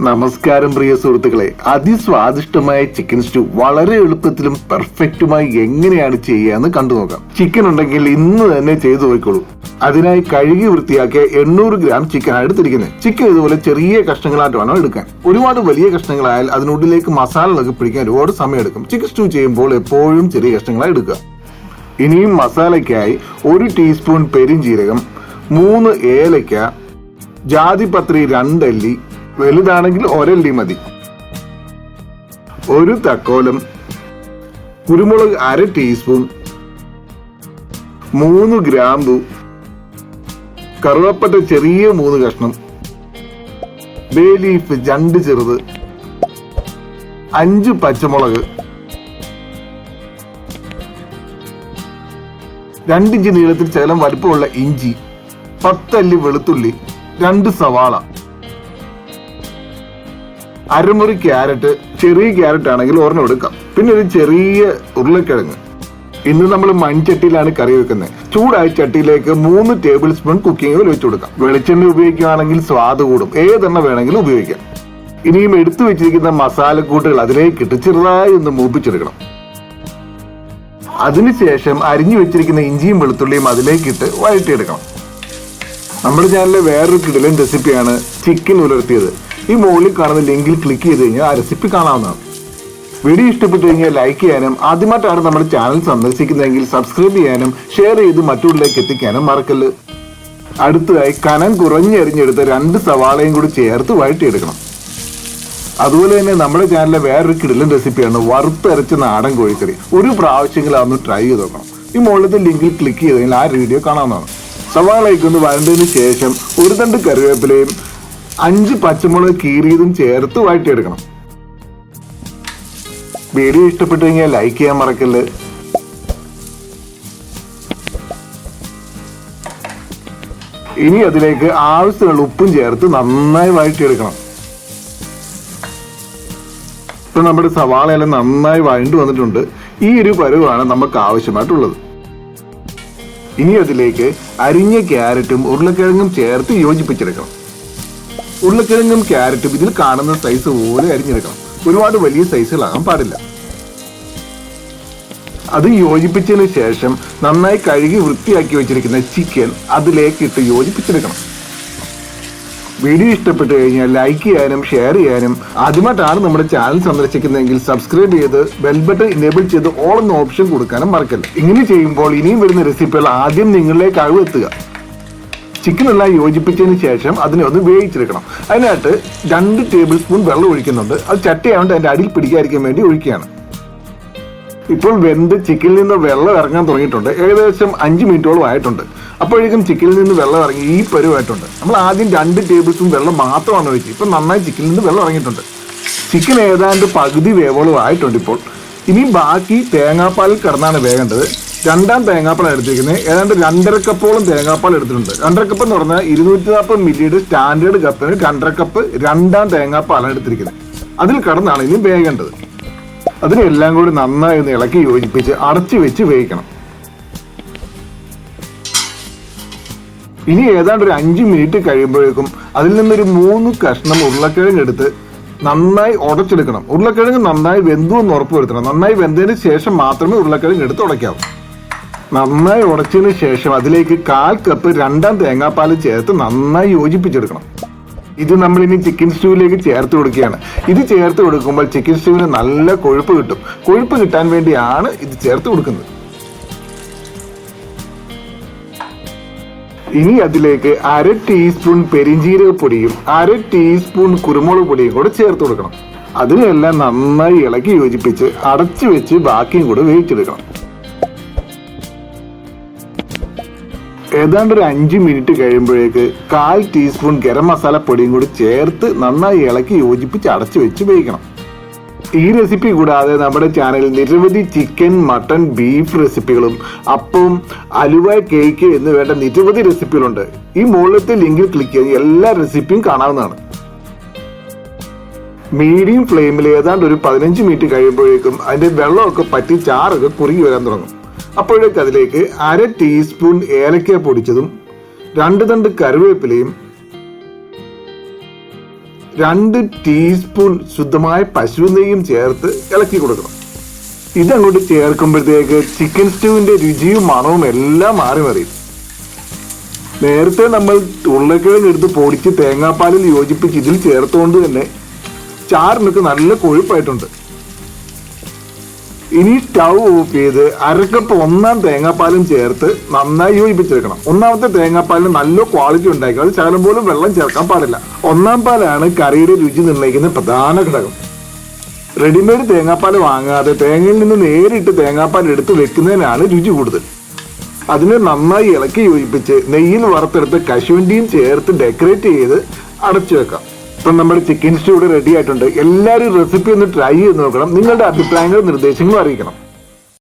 നമസ്കാരം പ്രിയ സുഹൃത്തുക്കളെ. അതിസ്വാദിഷ്ടമായ chicken stew വളരെ എളുപ്പത്തിലും പെർഫെക്റ്റുമായി എങ്ങനെയാണ് ചെയ്യാന്ന് കണ്ടു നോക്കാം. ചിക്കൻ ഉണ്ടെങ്കിൽ ഇന്ന് തന്നെ ചെയ്തു നോക്കിക്കോളൂ. അതിനായി കഴുകി വൃത്തിയാക്കിയ എണ്ണൂറ് ഗ്രാം ചിക്കൻ എടുത്തിരിക്കുന്നത്. ചിക്കൻ ഇതുപോലെ ചെറിയ കഷ്ണങ്ങളായിട്ട് വേണം എടുക്കാൻ. ഒരുപാട് വലിയ കഷ്ണങ്ങളായാൽ അതിനുള്ളിലേക്ക് മസാലകളൊക്കെ പിടിക്കാൻ ഒരുപാട് സമയം എടുക്കും. ചിക്കൻ സ്റ്റൂ ചെയ്യുമ്പോൾ എപ്പോഴും ചെറിയ കഷ്ണങ്ങളായി എടുക്കുക. ഇനിയും മസാലയ്ക്കായി ഒരു ടീസ്പൂൺ പെരിഞ്ജീരകം മൂന്ന് ഏലയ്ക്ക ജാതിപത്രി രണ്ടല്ലി വലുതാണെങ്കിൽ ഒരല്ലി മതി. ഒരു തക്കോലം കുരുമുളക് അര ടീസ്പൂൺ മൂന്ന് ഗ്രാമ്പു കറുവപ്പറ്റ ചെറിയ മൂന്ന് കഷ്ണം ബേ ലീഫ് രണ്ട് ചെറുത് അഞ്ച് പച്ചമുളക് രണ്ടിഞ്ച് നീളത്തിൽ ശകലം വലുപ്പമുള്ള ഇഞ്ചി പത്തല്ലി വെളുത്തുള്ളി രണ്ട് സവാള. അരമുറി ക്യാരറ്റ് ചെറിയ ക്യാരറ്റ് ആണെങ്കിൽ ഒരെണ്ണം എടുക്കാം. പിന്നെ ഒരു ചെറിയ ഉരുളക്കിഴങ്ങ്. ഇന്ന് നമ്മൾ മൺചട്ടിയിലാണ് കറി വെക്കുന്നത്. ചൂടായ ചട്ടിയിലേക്ക് മൂന്ന് ടേബിൾ സ്പൂൺ കുക്കിംഗ് ഓയിൽ വെച്ച് കൊടുക്കാം. വെളിച്ചെണ്ണ ഉപയോഗിക്കുകയാണെങ്കിൽ സ്വാദ് കൂടും. ഏതെണ്ണ വേണമെങ്കിലും ഉപയോഗിക്കാം. ഇനിയും എടുത്തു വെച്ചിരിക്കുന്ന മസാലക്കൂട്ടുകൾ അതിലേക്ക് ഇട്ട് ചെറുതായി ഒന്ന് മൂപ്പിച്ചെടുക്കണം. അതിനുശേഷം അരിഞ്ഞു വെച്ചിരിക്കുന്ന ഇഞ്ചിയും വെളുത്തുള്ളിയും അതിലേക്കിട്ട് വഴറ്റിയെടുക്കണം. നമ്മുടെ ചാനലിലെ വേറൊരു കിടലൻ റെസിപ്പിയാണ് ചിക്കൻ ഉലർത്തിയത്. ഈ മുകളിൽ കാണുന്ന ലിങ്കിൽ ക്ലിക്ക് ചെയ്ത് കഴിഞ്ഞാൽ ആ റെസിപ്പി കാണാവുന്നതാണ്. വീഡിയോ ഇഷ്ടപ്പെട്ടു കഴിഞ്ഞാൽ ലൈക്ക് ചെയ്യാനും ആദ്യമായിട്ടാണ് നമ്മുടെ ചാനൽ സന്ദർശിക്കുന്നതെങ്കിൽ സബ്സ്ക്രൈബ് ചെയ്യാനും ഷെയർ ചെയ്ത് മറ്റുള്ളവരിലേക്ക് എത്തിക്കാനും മറക്കല്ല്. അടുത്തതായി കനം കുറഞ്ഞെറിഞ്ഞെടുത്ത രണ്ട് സവാളയും കൂടി ചേർത്ത് വഴറ്റിയെടുക്കണം. അതുപോലെ തന്നെ നമ്മുടെ ചാനലിലെ വേറൊരു കിടിലൻ റെസിപ്പിയാണ് വറുത്തരച്ച നാടൻ കോഴിക്കറി. ഒരു പ്രാവശ്യമെങ്കിലും അതൊന്ന് ട്രൈ ചെയ്ത് നോക്കണം. ഈ മുകളിലത്തെ ലിങ്കിൽ ക്ലിക്ക് ചെയ്ത് കഴിഞ്ഞാൽ ആ വീഡിയോ കാണാവുന്നതാണ്. സവാളയ്ക്ക് ഒന്ന് വരണ്ടതിന് ശേഷം ഒരു തണ്ട് കറിവേപ്പിലയും അഞ്ച് പച്ചമുളക് കീറിയതും ചേർത്ത് വഴറ്റിയെടുക്കണം. വീഡിയോ ഇഷ്ടപ്പെട്ടു കഴിഞ്ഞാൽ ലൈക്ക് ചെയ്യാൻ മറക്കല്ല്. ഇനി അതിലേക്ക് ആവശ്യമുള്ള ഉപ്പും ചേർത്ത് നന്നായി വഴറ്റിയെടുക്കണം. ഇപ്പൊ നമ്മുടെ സവാള എല്ലാം നന്നായി വഴണ്ടു വന്നിട്ടുണ്ട്. ഈ ഒരു പരുവാണ് നമുക്ക് ആവശ്യമായിട്ടുള്ളത്. ഇനി അതിലേക്ക് അരിഞ്ഞ ക്യാരറ്റും ഉരുളക്കിഴങ്ങും ചേർത്ത് യോജിപ്പിച്ചെടുക്കണം. ഉരുളക്കിഴങ്ങും ക്യാരറ്റും ഇതിൽ കാണുന്ന സൈസ് പോലെ അരിഞ്ഞെടുക്കണം. ഒരുപാട് വലിയ സൈസുകളാകാൻ പാടില്ല. അത് യോജിപ്പിച്ചതിന് ശേഷം നന്നായി കഴുകി വൃത്തിയാക്കി വെച്ചിരിക്കുന്ന ചിക്കൻ അതിലേക്ക് ഇട്ട് യോജിപ്പിച്ചെടുക്കണം. വീഡിയോ ഇഷ്ടപ്പെട്ടു കഴിഞ്ഞാൽ ലൈക്ക് ചെയ്യാനും ഷെയർ ചെയ്യാനും ആദ്യമായിട്ടാണ് നമ്മുടെ ചാനൽ സന്ദർശിക്കുന്നതെങ്കിൽ സബ്സ്ക്രൈബ് ചെയ്ത് ബെൽ ബട്ടൺ ഇനേബിൾ ചെയ്ത് ഓൾ എന്ന ഓപ്ഷൻ കൊടുക്കാനും മറക്കല്ല. ഇങ്ങനെ ചെയ്യുമ്പോൾ ഇനിയും വരുന്ന റെസിപ്പികൾ ആദ്യം നിങ്ങളിലേക്ക് അഴുവെത്തുക ചിക്കൻ എല്ലാം യോജിപ്പിച്ചതിന് ശേഷം അതിനെ ഒന്ന് വേവിച്ചെടുക്കണം. അതിനായിട്ട് രണ്ട് ടേബിൾ സ്പൂൺ വെള്ളം ഒഴിക്കുന്നുണ്ട്. അത് ചട്ടയായതുകൊണ്ട് അതിന്റെ അടിയിൽ പിടിക്കാതിരിക്കാൻ വേണ്ടി ഒഴിക്കുകയാണ്. ഇപ്പോൾ വെന്ത് ചിക്കനിൽ നിന്ന് വെള്ളം ഇറങ്ങാൻ തുടങ്ങിയിട്ടുണ്ട്. ഏകദേശം അഞ്ച് മിനിറ്റോളം ആയിട്ടുണ്ട്. അപ്പോഴേക്കും ചിക്കനിൽ നിന്ന് വെള്ളം ഇറങ്ങി ഈ പരുവായിട്ടുണ്ട്. നമ്മൾ ആദ്യം രണ്ട് ടേബിൾ സ്പൂൺ വെള്ളം മാത്രമാണ് ഒഴിച്ചത്. ഇപ്പം നന്നായി ചിക്കനിൽ നിന്ന് വെള്ളം ഇറങ്ങിയിട്ടുണ്ട്. ചിക്കൻ ഏതാണ്ട് പകുതി വേവോളം ആയിട്ടുണ്ട് ഇപ്പോൾ. ഇനി ബാക്കി തേങ്ങാപ്പാലിൽ കിടന്നാണ് വേകേണ്ടത് രണ്ടാം തേങ്ങാപ്പാൽ എടുത്തിരിക്കുന്നത്. ഏതാണ്ട് രണ്ടര കപ്പോളം തേങ്ങാപ്പാൽ എടുത്തിട്ടുണ്ട്. രണ്ടര കപ്പ് എന്ന് പറഞ്ഞാൽ ഇരുന്നൂറ്റി നാൽപ്പത് മില്ലിയുടെ സ്റ്റാൻഡേർഡ് കപ്പിന് രണ്ടര കപ്പ് രണ്ടാം തേങ്ങാപ്പാലാണ് എടുത്തിരിക്കുന്നത്. അതിൽ കടന്നാണ് ഇനി വേകേണ്ടത്. അതിനെല്ലാം കൂടി നന്നായി ഒന്ന് ഇളക്കി യോജിപ്പിച്ച് അടച്ചു വെച്ച് വേവിക്കണം. ഇനി ഏതാണ്ട് ഒരു അഞ്ച് മിനിറ്റ് കഴിയുമ്പോഴേക്കും അതിൽ നിന്നൊരു മൂന്ന് കഷ്ണം ഉരുളക്കിഴങ്ങ് എടുത്ത് നന്നായി ഉടച്ചെടുക്കണം. ഉരുളക്കിഴങ്ങ് നന്നായി വെന്തു എന്ന് ഉറപ്പ് വരുത്തണം. നന്നായി വെന്തതിന് ശേഷം മാത്രമേ ഉരുളക്കിഴങ്ങ് എടുത്ത് ഉടയ്ക്കാവൂ. നന്നായി ഉടച്ചതിന് ശേഷം അതിലേക്ക് കാൽ കപ്പ് രണ്ടാം തേങ്ങാപ്പാൽ ചേർത്ത് നന്നായി യോജിപ്പിച്ചെടുക്കണം. ഇത് നമ്മൾ ഇനി ചിക്കൻ സ്റ്റൂവിലേക്ക് ചേർത്ത് കൊടുക്കുകയാണ്. ഇത് ചേർത്ത് കൊടുക്കുമ്പോൾ ചിക്കൻ സ്റ്റൂവിന് നല്ല കൊഴുപ്പ് കിട്ടും. കൊഴുപ്പ് കിട്ടാൻ വേണ്ടിയാണ് ഇത് ചേർത്ത് കൊടുക്കുന്നത്. ഇനി അതിലേക്ക് അര ടീസ്പൂൺ പെരിഞ്ചീരക പൊടിയും അര ടീസ്പൂൺ കുരുമുളക് പൊടിയും കൂടെ ചേർത്ത് കൊടുക്കണം. അതിനെല്ലാം നന്നായി ഇളക്കി യോജിപ്പിച്ച് അടച്ചു വെച്ച് ബാക്കിയും കൂടെ വേവിച്ചെടുക്കണം. ഏതാണ്ട് ഒരു അഞ്ച് മിനിറ്റ് കഴിയുമ്പോഴേക്ക് കാൽ ടീസ്പൂൺ ഗരം മസാല പൊടിയും കൂടി ചേർത്ത് നന്നായി ഇളക്കി യോജിപ്പിച്ച് അടച്ചു വെച്ച് വേവിക്കണം. ഈ റെസിപ്പി കൂടാതെ നമ്മുടെ ചാനലിൽ നിരവധി ചിക്കൻ മട്ടൺ ബീഫ് റെസിപ്പികളും അപ്പം അലുവ കേക്ക് എന്ന് വേണ്ട നിരവധി റെസിപ്പികളുണ്ട് ഈ മുകളിലത്തെ ലിങ്കിൽ ക്ലിക്ക് ചെയ്ത് എല്ലാ റെസിപ്പിയും കാണാവുന്നതാണ്. മീഡിയം ഫ്ലെയിമിൽ ഏതാണ്ട് ഒരു പതിനഞ്ച് മിനിറ്റ് കഴിയുമ്പോഴേക്കും അതിന്റെ വെള്ളമൊക്കെ പറ്റി ചാറൊക്കെ കുറുകി വരാൻ തുടങ്ങും. അപ്പോഴേക്ക് അതിലേക്ക് അര ടീസ്പൂൺ ഏലക്ക പൊടിച്ചതും രണ്ട് തണ്ട് കറിവേപ്പിലയും രണ്ട് ടീസ്പൂൺ ശുദ്ധമായ പശു നെയ്യും ചേർത്ത് ഇളക്കി കൊടുക്കണം. ഇതങ്ങോട്ട് ചേർക്കുമ്പോഴത്തേക്ക് ചിക്കൻ സ്റ്റൂവിന്റെ രുചിയും മണവും എല്ലാം മാറി മറിയും നേരത്തെ നമ്മൾ ഉരുളക്കിഴങ്ങ് എടുത്ത് പൊടിച്ച് തേങ്ങാപ്പാലിൽ യോജിപ്പിച്ച് ഇതിൽ ചേർത്തുകൊണ്ട് തന്നെ ചാറിനൊക്കെ നല്ല കൊഴുപ്പായിട്ടുണ്ട്. ഇനി സ്റ്റൗ ഓഫ് ചെയ്ത് അരക്കപ്പ് ഒന്നാം തേങ്ങാപ്പാലും ചേർത്ത് നന്നായി യോജിപ്പിച്ചെടുക്കണം. ഒന്നാമത്തെ തേങ്ങാപ്പാലിന് നല്ല ക്വാളിറ്റി ഉണ്ടാക്കി അത് ശകലം പോലും വെള്ളം ചേർക്കാൻ പാടില്ല. ഒന്നാം പാലാണ് കറിയുടെ രുചി നിർണയിക്കുന്ന പ്രധാന ഘടകം. റെഡിമെയ്ഡ് തേങ്ങാപ്പാൽ വാങ്ങാതെ തേങ്ങയിൽ നിന്ന് നേരിട്ട് തേങ്ങാപ്പാൽ എടുത്ത് വെക്കുന്നതിനാണ് രുചി കൂടുതൽ. അതിനെ നന്നായി ഇളക്കി യോജിപ്പിച്ച് നെയ്യിൽ വറുത്തെടുത്ത് കശുവണ്ടിയും ചേർത്ത് ഡെക്കറേറ്റ് ചെയ്ത് അടച്ചു വെക്കാം. ഇപ്പം നമ്മുടെ ചിക്കൻ സ്റ്റൂ റെഡി ആയിട്ടുണ്ട്. എല്ലാവരും റെസിപ്പി ഒന്ന് ട്രൈ ചെയ്ത് നോക്കണം. നിങ്ങളുടെ അഭിപ്രായങ്ങളും നിർദ്ദേശങ്ങളും അറിയിക്കണം.